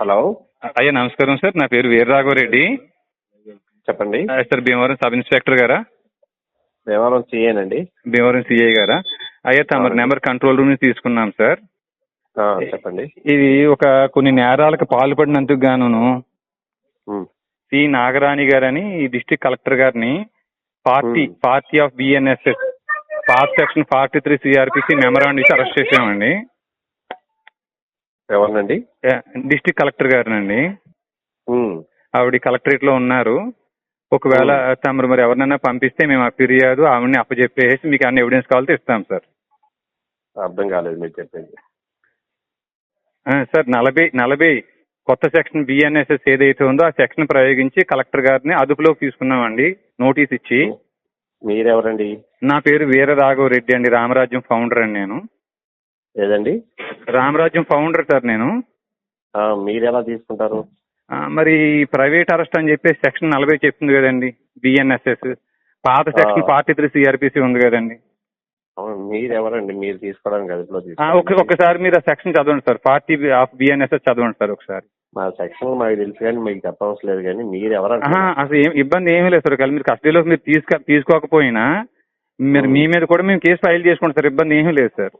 Hello. అయ్యా నమస్కారం sir. నా పేరు వీరరాఘవరెడ్డి. చెప్పండి. సార్ భీమవరం సబ్ ఇన్స్పెక్టర్ గారా? దేవాలయం చేయనండి భీమవరం సిఐ గారా? అయ్యా అవునండి. నెంబర్ కంట్రోల్ రూమ్ నుంచి తీసుకున్నాం సార్. చెప్పండి. ఇది ఒక కొన్ని నేరాలకు పాల్పడినందుకు గాను సి. నాగరాణి గారని డిస్ట్రిక్ట్ కలెక్టర్ గారిని party. Party of BNSS part section forty three CRPC memorandum ఇచ్చి అరెస్ట్ చేసామండి ఎవరినండి? డిస్ట్రిక్ట్ కలెక్టర్ గారినండి. ఆవిడ కలెక్టరేట్లో ఉన్నారు. ఒకవేళ తమరు మరి ఎవరినైనా పంపిస్తే మేము ఆ ఫిర్యాదు ఆవిడని అప్పచెప్పేసి మీకు అన్ని ఎవిడెన్స్ కావాలితే ఇస్తాం సార్. అర్థం కాలేదు మీరు చెప్పింది. సార్ నలభై నలభై కొత్త సెక్షన్ బిఎన్ఎస్ఎస్ ఏదైతే ఉందో ఆ సెక్షన్ ప్రయోగించి కలెక్టర్ గారిని అదుపులోకి తీసుకున్నామండి. నోటీస్ ఇచ్చి. మీరెవరండి? నా పేరు వీర రాఘవ రెడ్డి అండి. రామరాజ్యం ఫౌండర్ అండి నేను. ఏదండి? రామరాజ్యం ఫౌండర్ సార్ నేను. మీరు ఎలా తీసుకుంటారు? మరి ప్రైవేట్ అరెస్ట్ అని చెప్పేసి సెక్షన్ నలభై చెప్తుంది కదండి బిఎన్ఎస్ఎస్ పాత సెక్షన్. ఫార్టీ త్రీ సిఆర్పిసి ఉంది కదండి. అవును, మీరెవరండి? మీరు తీసుకోవడానికి ఒకసారి మీరు ఆ సెక్షన్ చదవండి సార్ పార్టీ ఆఫ్ బిఎన్ఎస్ఎస్ చదవండి సార్ ఒకసారి. మా సెక్షన్ మాకు తెలుసు కానీ మీకు చెప్పవసరం లేదు కానీ మీరు ఎవరంటే అసలు ఏం ఇబ్బంది ఏమీ లేదు సార్ మీరు కస్టడీలోకి మీరు తీసుకో తీసుకోకపోయినా మీరు మీ మీద కూడా మేము కేసు ఫైల్ చేసుకుంటాం సార్ ఇబ్బంది ఏమీ లేదు సార్.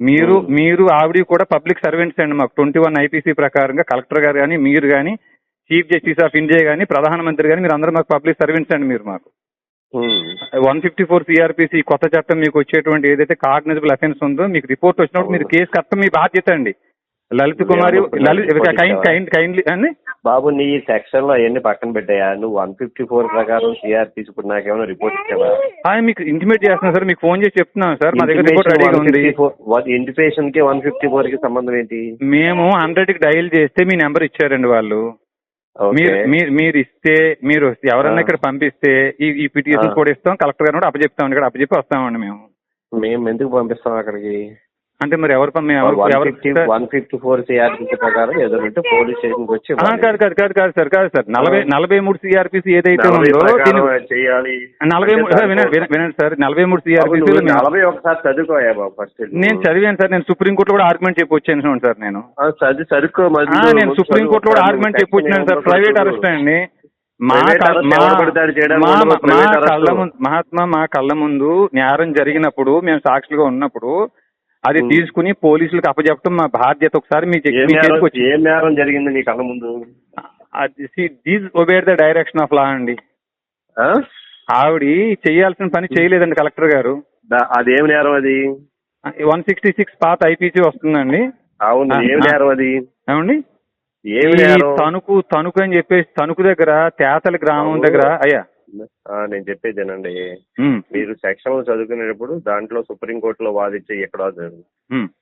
మీరు. మీరు ఆవిడ కూడా పబ్లిక్ సర్వెంట్స్ అండి మాకు ట్వంటీ వన్ ఐపీసీ ప్రకారంగా కలెక్టర్ గారు కానీ మీరు కానీ చీఫ్ జస్టిస్ ఆఫ్ ఇండియా కానీ ప్రధానమంత్రి కానీ మీరు అందరూ మాకు పబ్లిక్ సర్వెంట్స్ అండి మీరు మాకు. వన్ ఫిఫ్టీ ఫోర్ సిఆర్పిసి కొత్త చట్టం మీకు వచ్చేటువంటి ఏదైతే కాగ్నిజబుల్ అఫెన్స్ ఉందో మీకు రిపోర్ట్ వచ్చినప్పుడు మీరు కేసు కట్టడం మీ బాధ్యత అండి. Lalit Kumari Lalit kind kind kindly అండి బాబు నీ సెక్షన్లో అవన్నీ పక్కన పెట్టాయా? నువ్వు వన్ ఫిఫ్టీ ఫోర్ ప్రకారం సిఆర్ తీసుకుని నాకేమైనా రిపోర్ట్ ఇచ్చావా? మీకు ఇంటిమేట్ చేస్తున్నాను సార్ మీకు ఫోన్ చేసి చెప్తున్నాను సార్ మా దగ్గర రిపోర్ట్ రెడీగా ఉంది. ఇంటిమేషన్కి వన్ ఫిఫ్టీ ఫోర్కి సంబంధం ఏంటి? మేము హండ్రెడ్కి డయల్ చేస్తే మీ నెంబర్ ఇచ్చారండి వాళ్ళు. మీరు మీరు ఇస్తే మీరు ఎవరన్నా. ఇక్కడ పంపిస్తే ఈ పిటిషన్. కూడా ఇస్తాం కలెక్టర్ గారు కూడా అప్పచెప్తాం ఇక్కడ అప్పచెప్పి వస్తామండి మేము. మేము ఎందుకు పంపిస్తాం అక్కడికి? అంటే మరి ఎవరు వన్ ఫిఫ్టీ ఫోర్ సిఆర్పీసీ ప్రకారం ఎదురుంటే పోలీస్ స్టేషన్ వచ్చి కాదు కాదు కాదు కాదు సార్ కాదు సార్. నలభై. నలభై మూడు సిఆర్పిసి ఏదైతే ఉందో చేయాలి. నలభై మూడు వినండి సార్. నలభై మూడు సిఆర్పిసి నలభై ఒకసారి చదువుకోయా బాబు ఫస్ట్ నేను చదివాను సార్. నేను సుప్రీంకోర్టులో కూడా ఆర్గ్యుమెంట్ చెప్పి వచ్చాను సార్ నేను. చదివి చదువుకో నేను ముందు సుప్రీంకోర్టులో కూడా. ఆర్గ్యుమెంట్ చెప్పి వచ్చినాను సార్. ప్రైవేట్. అరెస్ట్ అండి. మా. కళ్ళ ముందు మహాత్మా మా కళ్ళ ముందు నేరం జరిగినప్పుడు మేము సాక్షులుగా ఉన్నప్పుడు అది. తీసుకుని పోలీసులకు అప్పచెప్పడం మా బాధ్యత ఒకసారి మీ ఏం మీ నేరం ఏం జరిగింది నీ కళ్ళ ముందు? Disobeyed the direction of law అండి. ఆ? ఆవిడ చేయాల్సిన పని చేయలేదండి కలెక్టర్ గారు. దా- అదేం నేరం అది? వన్ సిక్స్టీ సిక్స్ పాత ఐపీసీ వస్తుందండి. అవును ఆ, ఏం ఆ. నేరం అది? ఏమండి? ఏమి ఈ నేరం? తణుకు తణుకు అని చెప్పేసి తణుకు దగ్గర తేతల గ్రామం అవును. దగ్గర అయ్యా నేను చెప్పేదేనండి. మీరు సెక్షన్ చదువుకునేటప్పుడు దాంట్లో సుప్రీంకోర్టులో వాదించే ఎక్కడ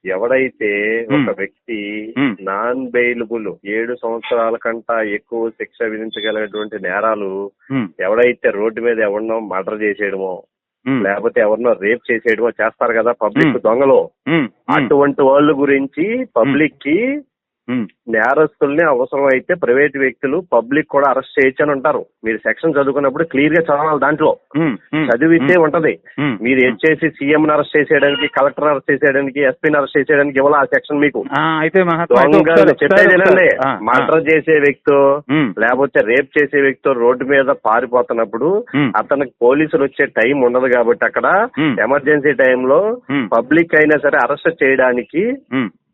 ఎవడైతే ఒక. వ్యక్తి. నాన్ బెయిలబుల్ ఏడు సంవత్సరాల కంటా ఎక్కువ శిక్ష విధించగలిగినటువంటి నేరాలు ఎవడైతే రోడ్డు మీద ఎవరినో మర్డర్ చేసేయడమో లేకపోతే ఎవరినో రేప్ చేసేయడమో చేస్తారు కదా పబ్లిక్. దొంగలు. అటువంటి వాళ్ళ గురించి పబ్లిక్కి. నేరస్తుల్ని అవసరం అయితే ప్రైవేట్ వ్యక్తులు పబ్లిక్ కూడా అరెస్ట్ చేయొచ్చు అని ఉంటారు మీరు సెక్షన్ చదువుకున్నప్పుడు క్లియర్గా చదవాలి దాంట్లో చదివితే ఉంటది. మీరు వచ్చేసి సీఎం అరెస్ట్ చేసేయడానికి కలెక్టర్ అరెస్ట్ చేసేయడానికి ఎస్పీని అరెస్ట్ చేసేయడానికి ఇవ్వాలి ఆ సెక్షన్ మీకు ఆ, అయితే మహాత్మా అయితే దొంగలు ఒకసారి- చెప్పేది ఒకసారి- వినండి ఆ, ఆ. మర్డర్ చేసే వ్యక్తి లేకపోతే రేప్ చేసే వ్యక్తి రోడ్డు మీద పారిపోతున్నప్పుడు. అతనికి పోలీసులు వచ్చే టైం ఉండదు కాబట్టి అక్కడ. ఎమర్జెన్సీ టైంలో. పబ్లిక్ అయినా సరే అరెస్ట్ చేయడానికి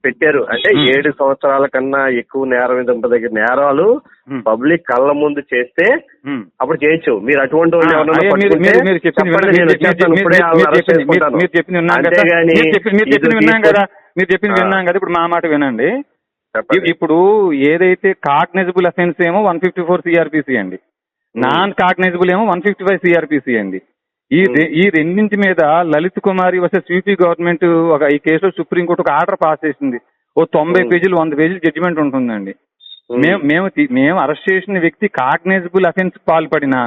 పెట్టారు. అంటే. ఏడు సంవత్సరాల కన్నా ఎక్కువ నేరం దగ్గర నేరాలు ఉమ్. పబ్లిక్ కళ్ళ ముందు చేస్తే. అప్పుడు చేయొచ్చు. మీరు అటువంటి మీరు చెప్పింది విన్నా- కదా. ఇప్పుడు మా మాట వినండి. ఇప్పుడు ఏదైతే కాగ్నైజబుల్ అఫెన్స్ ఏమో వన్ ఫిఫ్టీ ఫోర్ సిఆర్పిసి అండి. నాన్ కాగ్నైజబుల్ ఏమో వన్ ఫిఫ్టీ ఫైవ్ సిఆర్పిసి అండి. ఈ ఈ రెండింటి మీద Lalit Kumari versus UP government ఒక ఈ కేసులో సుప్రీంకోర్టు ఒక ఆర్డర్ పాస్ చేసింది ఓ తొంభై. పేజీలు వంద పేజీలు జడ్జిమెంట్ ఉంటుందండి. మేము మేము మేము అరెస్ట్ చేసిన వ్యక్తి కాగ్నైజబుల్ అఫెన్స్ పాల్పడినా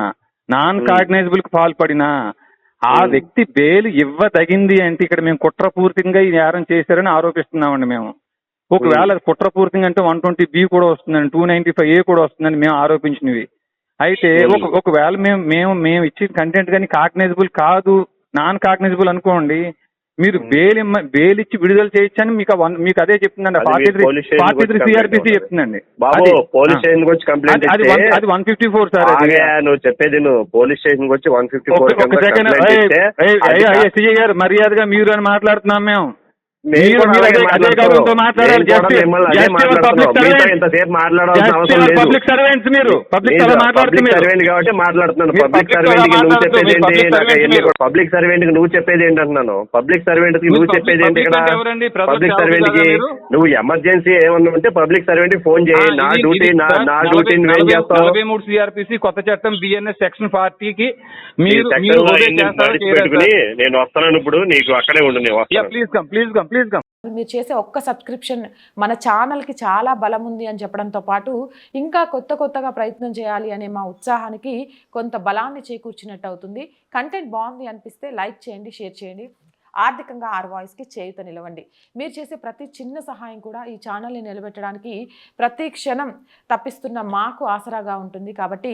నాన్. కాగ్నైజబుల్కి పాల్పడినా ఆ. వ్యక్తి బెయిల్ ఇవ్వదగింది అంటే ఇక్కడ మేము కుట్రపూర్తిగా ఈ నేరం చేశారని ఆరోపిస్తున్నామండి మేము ఒకవేళ కుట్రపూర్తిగా అంటే వన్ ట్వంటీ బి కూడా వస్తుందండి టూ నైన్టీ ఫైవ్ ఏ కూడా వస్తుందని మేము ఆరోపించినవి అయితే. ఒక ఒకవేళ మేము మేము మేము ఇచ్చిన కంటెంట్ కానీ కాగ్నైజబుల్ కాదు నాన్ కాగ్నైజబుల్ అనుకోండి మీరు బెయిల్ బెయిల్ ఇచ్చి విడుదల చేయొచ్చని మీకు మీకు అదే చెప్తుందండి ఫార్టీ త్రీ సిఆర్పిసి చెప్తుందండి పోలీస్. స్టేషన్ వచ్చి కంప్లైంట్ అది- వన్- ఫిఫ్టీ ఫోర్ సార్ నువ్వు చెప్పేది నువ్వు. పోలీస్ స్టేషన్ వచ్చి వన్ ఫిఫ్టీ ఫోర్ ఒక్క సెకండ్ సిఐ గారు మర్యాదగా మీరు అని మాట్లాడుతున్నాం మేము. పబ్లిక్ సర్వెంట్ సర్వెంట్స్ మీరు? పబ్లిక్ కాబట్టి మాట్లాడుతున్నాను. పబ్లిక్ సర్వెంట్కి నువ్వు చెప్పేది ఏంటి? పబ్లిక్ సర్వెంట్కి నువ్వు చెప్పేది ఏంటి అంటున్నాను పబ్లిక్ సర్వెంట్కి నువ్వు చెప్పేది ఏంటి ఇక్కడ? పబ్లిక్ సర్వెంట్కి? నువ్వు ఎమర్జెన్సీ ఏమన్నా ఉంటే పబ్లిక్ సర్వెంట్కి ఫోన్ చేయి. నా డ్యూటీ నా డ్యూటీ నువ్వేం చేస్తావు? నలభై మూడు సిఆర్పిసి కొత్త చట్టం బిఎన్ఎస్ సెక్షన్ ఫార్టీకి మీరు? నేను వస్తాను ఇప్పుడు నీకు అక్కడే ఉండు please come please come please come మీరు చేసే ఒక్క సబ్స్క్రిప్షన్ మన ఛానల్కి చాలా బలం ఉంది అని చెప్పడంతో పాటు ఇంకా కొత్త కొత్తగా ప్రయత్నం చేయాలి అనే మా ఉత్సాహానికి కొంత బలాన్ని చేకూర్చినట్టు అవుతుంది. కంటెంట్ బాగుంది అనిపిస్తే లైక్ చేయండి షేర్ చేయండి. ఆర్థికంగా ఆర్ వాయిస్కి చేయుత నిలవండి. మీరు చేసే ప్రతి చిన్న సహాయం కూడా ఈ ఛానల్ని నిలబెట్టడానికి ప్రతి క్షణం తప్పిస్తున్న మాకు ఆసరాగా ఉంటుంది కాబట్టి